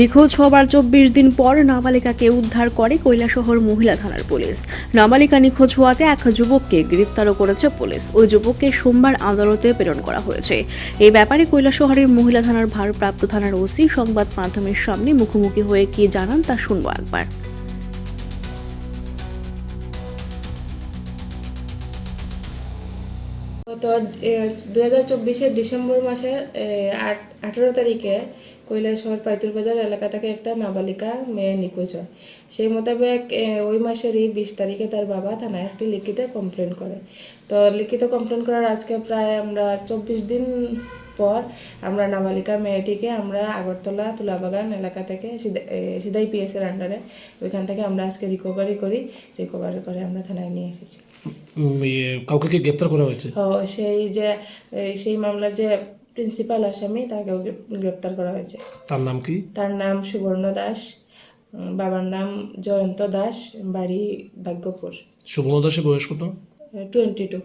নিখোঁজ হবার চব্বিশ দিন পর নাবালিকাকে উদ্ধার করে কৈলাসহর মহিলা থানার পুলিশ। নাবালিকা নিখোঁজ হওয়াতে এক যুবককে গ্রেফতারও করেছে পুলিশ। ওই যুবককে সোমবার আদালতে প্রেরণ করা হয়েছে। এই ব্যাপারে কৈলাসহরের মহিলা থানার ভারপ্রাপ্ত থানার ওসি সংবাদ মাধ্যমের সামনে মুখোমুখি হয়ে কি জানান তা শুনব একবার। গত দুই হাজার চব্বিশের ডিসেম্বর মাসের আঠারো তারিখে কৈলাসহর পাইতুর বাজার এলাকা থেকে একটা নাবালিকা মেয়ে নিখোঁজ হয়। সেই মোতাবেক ওই মাসেরই বিশ তারিখে তার বাবা থানায় একটি লিখিত কমপ্লেন করে। তো লিখিত কমপ্লেন করার আজকে প্রায় আমরা চব্বিশ দিন পর আমরা নাবালিকা মেয়েটিকে আমরা আগরতলা তুলাবাগান এলাকা থেকে সিধা- এ, সিধাই পিএস আন্ডারে ওইখান থেকে আমরা আজকে রিকভারি করি। রিকভারি করে আমরা থানায় নিয়ে এসেছি। ইয়ে, কাউকে কি গ্রেপ্তার করা হয়েছে? ও সেই যে সেই মামলার যে প্রিন্সিপাল আসামি তাকে গ্রেপ- গ্রেপ্তার করা হয়েছে। তার নাম কি? তার নাম সুবর্ণ দাস বাবার নাম জয়ন্ত দাস বাড়ি ভাগ্যপুর। সুবর্ণ দাসের বয়স কত? Twenty two